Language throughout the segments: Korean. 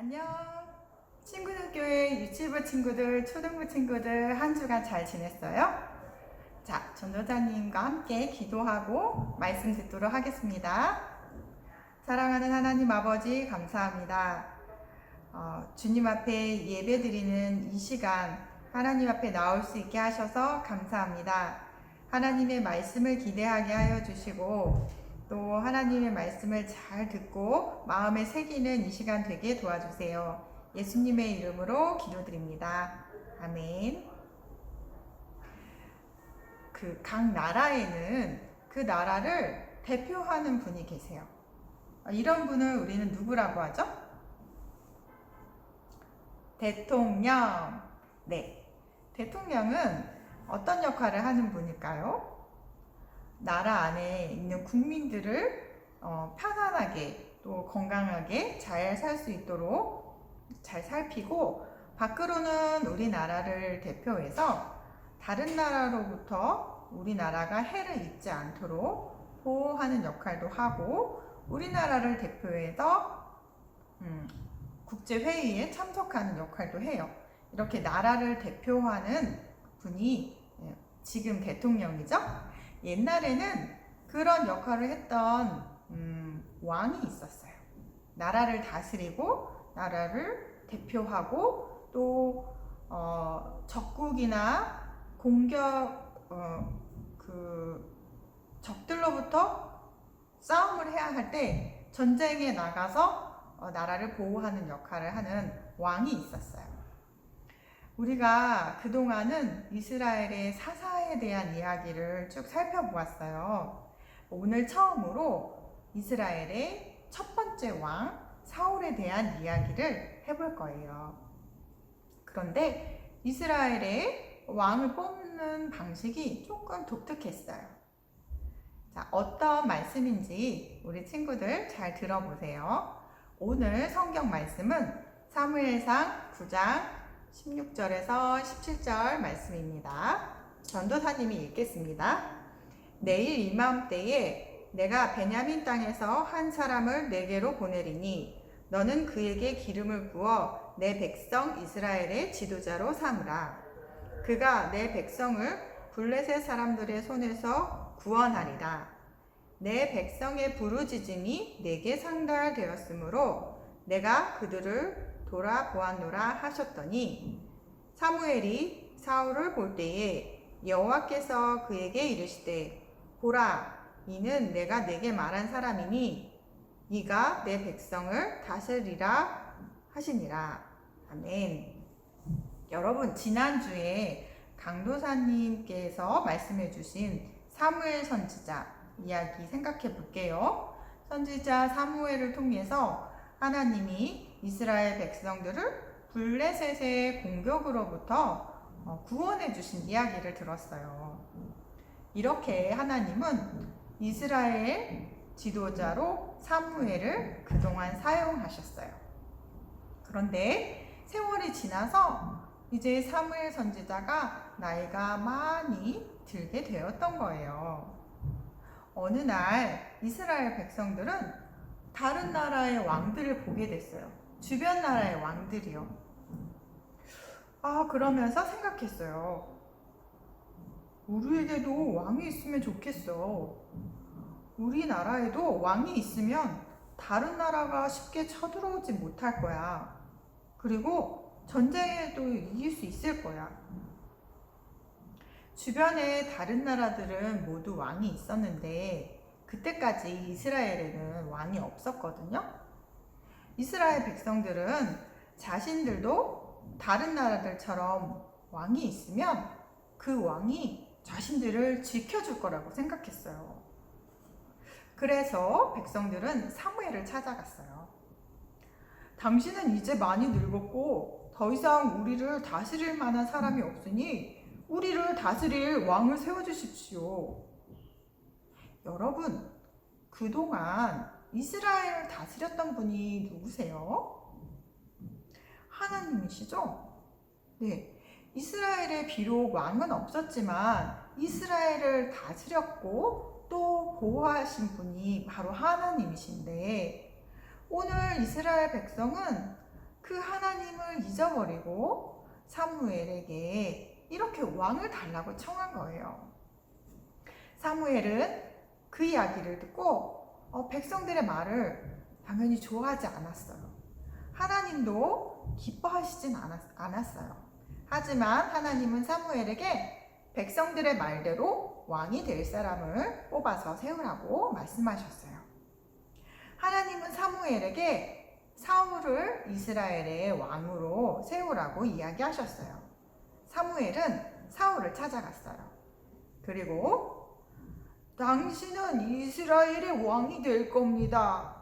안녕. 친구들 교회 유치부 친구들, 초등부 친구들 한 주간 잘 지냈어요? 자, 전도자님과 함께 기도하고 말씀 듣도록 하겠습니다. 사랑하는 하나님 아버지 감사합니다. 어, 주님 앞에 예배 드리는 이 시간 하나님 앞에 나올 수 있게 하셔서 감사합니다. 하나님의 말씀을 기대하게 하여 주시고 또 하나님의 말씀을 잘 듣고 마음에 새기는 이 시간 되게 도와주세요. 예수님의 이름으로 기도드립니다. 아멘. 그 각 나라에는 그 나라를 대표하는 분이 계세요. 이런 분을 우리는 누구라고 하죠? 대통령. 네. 대통령은 어떤 역할을 하는 분일까요? 나라 안에 있는 국민들을 어, 편안하게 또 건강하게 잘 살 수 있도록 잘 살피고 밖으로는 우리나라를 대표해서 다른 나라로부터 우리나라가 해를 입지 않도록 보호하는 역할도 하고 우리나라를 대표해서 음, 국제회의에 참석하는 역할도 해요. 이렇게 나라를 대표하는 분이 예, 지금 대통령이죠. 옛날에는 그런 역할을 했던 음, 왕이 있었어요. 나라를 다스리고 나라를 대표하고 또 어, 적국이나 공격 어, 그 적들로부터 싸움을 해야 할 때 전쟁에 나가서 어, 나라를 보호하는 역할을 하는 왕이 있었어요. 우리가 그동안은 이스라엘의 사사에 대한 이야기를 쭉 살펴보았어요. 오늘 처음으로 이스라엘의 첫 번째 왕 사울에 대한 이야기를 해볼 거예요. 그런데 이스라엘의 왕을 뽑는 방식이 조금 독특했어요. 자, 어떤 말씀인지 우리 친구들 잘 들어보세요. 오늘 성경 말씀은 사무엘상 9장 16절에서 17절 말씀입니다. 전도사님이 읽겠습니다. 내일 이맘때에 내가 베냐민 땅에서 한 사람을 내게로 보내리니 너는 그에게 기름을 부어 내 백성 이스라엘의 지도자로 삼으라. 그가 내 백성을 블레셋 사람들의 손에서 구원하리라. 내 백성의 부르짖음이 내게 상달되었으므로 내가 그들을 돌아보았노라 하셨더니 사무엘이 사울을 볼 때에 여호와께서 그에게 이르시되 보라 이는 내가 내게 말한 사람이니 네가 내 백성을 다스리라 하시니라 아멘. 여러분 지난주에 강도사님께서 말씀해 주신 사무엘 선지자 이야기 생각해 볼게요. 선지자 사무엘을 통해서 하나님이 이스라엘 백성들을 블레셋의 공격으로부터 어, 구원해 주신 이야기를 들었어요. 이렇게 하나님은 이스라엘 지도자로 사무엘을 그동안 사용하셨어요. 그런데 세월이 지나서 이제 사무엘 선지자가 나이가 많이 들게 되었던 거예요. 어느 날 이스라엘 백성들은 다른 나라의 왕들을 보게 됐어요. 주변 나라의 왕들이요. 아, 그러면서 생각했어요. 우리에게도 왕이 있으면 좋겠어. 우리나라에도 왕이 있으면 다른 나라가 쉽게 쳐들어오지 못할 거야. 그리고 전쟁에도 이길 수 있을 거야. 주변에 다른 나라들은 모두 왕이 있었는데 그때까지 이스라엘에는 왕이 없었거든요. 이스라엘 백성들은 자신들도 다른 나라들처럼 왕이 있으면 그 왕이 자신들을 지켜줄 거라고 생각했어요. 그래서 백성들은 사무엘을 찾아갔어요. 당신은 이제 많이 늙었고 더 이상 우리를 다스릴 만한 사람이 없으니 우리를 다스릴 왕을 세워주십시오. 여러분, 그동안 이스라엘을 다스렸던 분이 누구세요? 하나님이시죠? 네. 이스라엘에 비록 왕은 없었지만 이스라엘을 다스렸고 또 보호하신 분이 바로 하나님이신데 오늘 이스라엘 백성은 그 하나님을 잊어버리고 사무엘에게 이렇게 왕을 달라고 청한 거예요. 사무엘은 그 이야기를 듣고 어, 백성들의 말을 당연히 좋아하지 않았어요. 하나님도 기뻐하시진 않았, 않았어요. 하지만 하나님은 사무엘에게 백성들의 말대로 왕이 될 사람을 뽑아서 세우라고 말씀하셨어요. 하나님은 사무엘에게 사울을 이스라엘의 왕으로 세우라고 이야기하셨어요. 사무엘은 사울을 찾아갔어요. 그리고 당신은 이스라엘의 왕이 될 겁니다.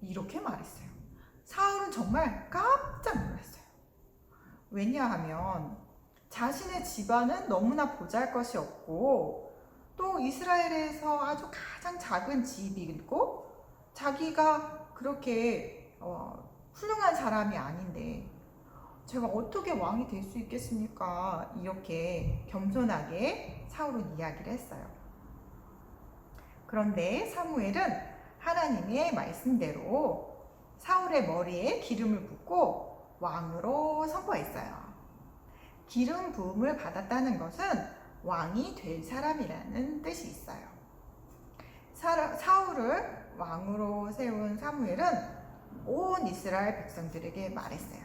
이렇게 말했어요. 사울은 정말 깜짝 놀랐어요. 왜냐하면 자신의 집안은 너무나 보잘 것이 없고 또 이스라엘에서 아주 가장 작은 집이고 자기가 그렇게 어, 훌륭한 사람이 아닌데 제가 어떻게 왕이 될 수 있겠습니까? 이렇게 겸손하게 사울은 이야기를 했어요. 그런데 사무엘은 하나님의 말씀대로 사울의 머리에 기름을 붓고 왕으로 선포했어요. 기름 부음을 받았다는 것은 왕이 될 사람이라는 뜻이 있어요. 사, 사울을 왕으로 세운 사무엘은 온 이스라엘 백성들에게 말했어요.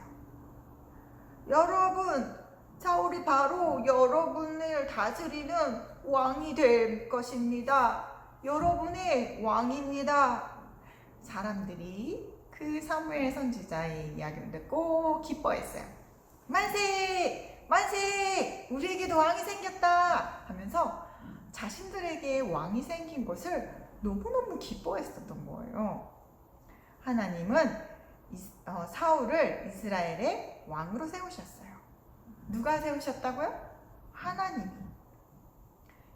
여러분, 사울이 바로 여러분을 다스리는 왕이 될 것입니다. 여러분의 왕입니다. 사람들이 그 사무엘 선지자의 이야기를 듣고 기뻐했어요. 만세! 만세! 우리에게도 왕이 생겼다! 하면서 자신들에게 왕이 생긴 것을 너무너무 기뻐했었던 거예요. 하나님은 이- 어, 사울을 이스라엘의 왕으로 세우셨어요. 누가 세우셨다고요? 하나님이.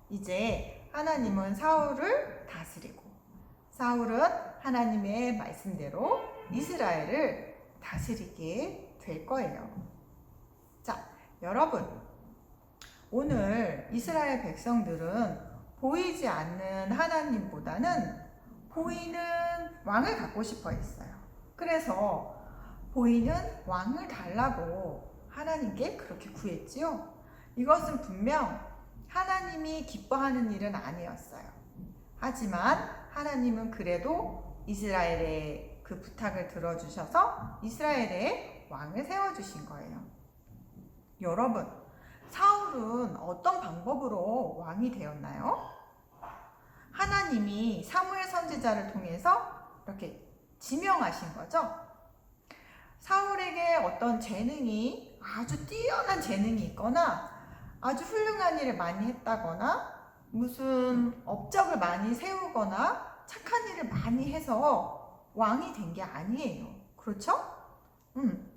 이제 하나님은 사울을 다스리고 사울은 하나님의 말씀대로 이스라엘을 다스리게 될 거예요. 자, 여러분. 오늘 이스라엘 백성들은 보이지 않는 하나님보다는 보이는 왕을 갖고 싶어 했어요. 그래서 보이는 왕을 달라고 하나님께 그렇게 구했지요. 이것은 분명 하나님이 기뻐하는 일은 아니었어요. 하지만 하나님은 그래도 이스라엘의 그 부탁을 들어주셔서 이스라엘의 왕을 세워주신 거예요. 여러분, 사울은 어떤 방법으로 왕이 되었나요? 하나님이 사무엘 선지자를 통해서 이렇게 지명하신 거죠. 사울에게 어떤 재능이 아주 뛰어난 재능이 있거나 아주 훌륭한 일을 많이 했다거나 무슨 업적을 많이 세우거나 착한 일을 많이 해서 왕이 된 게 아니에요. 그렇죠? 음.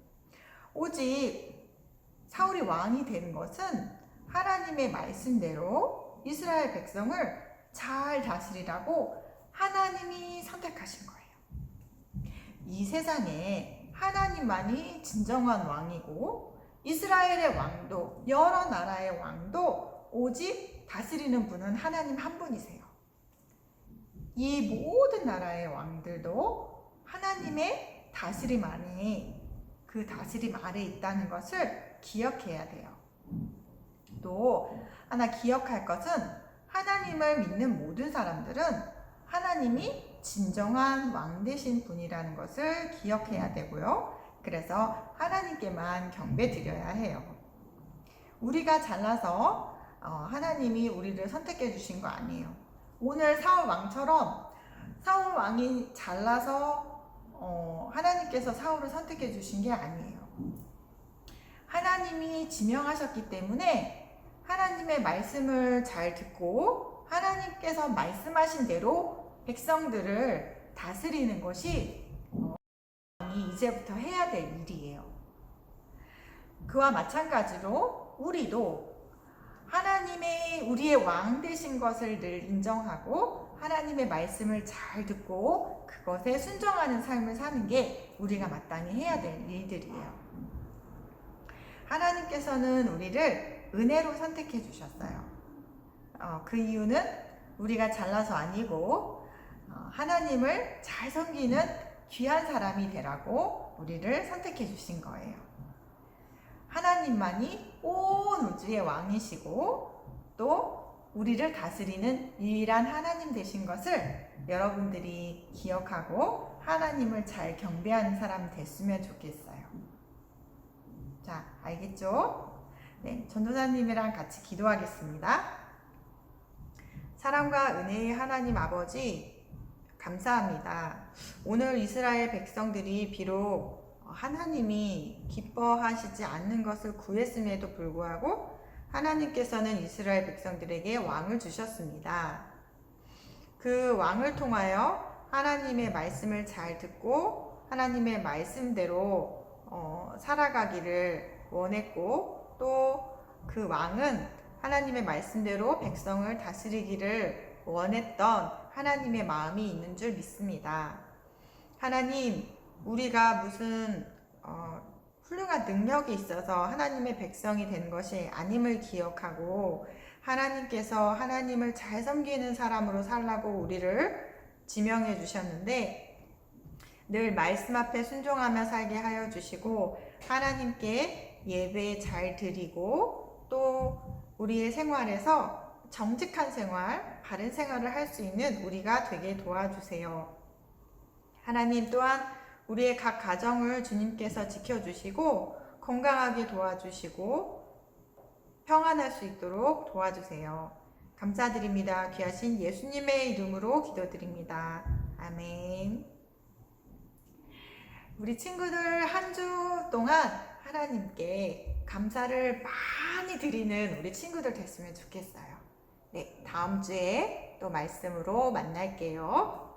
오직 사울이 왕이 된 것은 하나님의 말씀대로 이스라엘 백성을 잘 다스리라고 하나님이 선택하신 거예요. 이 세상에 하나님만이 진정한 왕이고 이스라엘의 왕도 여러 나라의 왕도 오직 다스리는 분은 하나님 한 분이세요. 이 모든 나라의 왕들도 하나님의 다스림 안에 그 다스림 아래 있다는 것을 기억해야 돼요. 또 하나 기억할 것은 하나님을 믿는 모든 사람들은 하나님이 진정한 왕 되신 분이라는 것을 기억해야 되고요. 그래서 하나님께만 경배 드려야 해요. 우리가 잘나서 어, 하나님이 우리를 선택해 주신 거 아니에요. 오늘 사울 왕처럼 사울 왕이 잘나서 어, 하나님께서 사울을 선택해 주신 게 아니에요. 하나님이 지명하셨기 때문에 하나님의 말씀을 잘 듣고 하나님께서 말씀하신 대로 백성들을 다스리는 것이 어, 왕이 이제부터 해야 될 일이에요. 그와 마찬가지로 우리도 하나님의 우리의 왕 되신 것을 늘 인정하고 하나님의 말씀을 잘 듣고 그것에 순종하는 삶을 사는 게 우리가 마땅히 해야 될 일들이에요. 하나님께서는 우리를 은혜로 선택해 주셨어요. 어, 그 이유는 우리가 잘나서 아니고 어, 하나님을 잘 섬기는 귀한 사람이 되라고 우리를 선택해 주신 거예요. 하나님만이 온 우주의 왕이시고 또 우리를 다스리는 유일한 하나님 되신 것을 여러분들이 기억하고 하나님을 잘 경배하는 사람 됐으면 좋겠어요. 자, 알겠죠? 네, 전도사님이랑 같이 기도하겠습니다. 사랑과 은혜의 하나님 아버지, 감사합니다. 오늘 이스라엘 백성들이 비록 하나님이 기뻐하시지 않는 것을 구했음에도 불구하고 하나님께서는 이스라엘 백성들에게 왕을 주셨습니다. 그 왕을 통하여 하나님의 말씀을 잘 듣고 하나님의 말씀대로 어, 살아가기를 원했고 또 그 왕은 하나님의 말씀대로 백성을 다스리기를 원했던 하나님의 마음이 있는 줄 믿습니다. 하나님, 우리가 무슨 어, 훌륭한 능력이 있어서 하나님의 백성이 된 것이 아님을 기억하고 하나님께서 하나님을 잘 섬기는 사람으로 살라고 우리를 지명해 주셨는데 늘 말씀 앞에 순종하며 살게 하여 주시고 하나님께 예배 잘 드리고 또 우리의 생활에서 정직한 생활, 바른 생활을 할 수 있는 우리가 되게 도와주세요. 하나님 또한 우리의 각 가정을 주님께서 지켜주시고 건강하게 도와주시고 평안할 수 있도록 도와주세요. 감사드립니다. 귀하신 예수님의 이름으로 기도드립니다. 아멘. 우리 친구들 한 주 동안 하나님께 감사를 많이 드리는 우리 친구들 됐으면 좋겠어요. 네, 다음 주에 또 말씀으로 만날게요.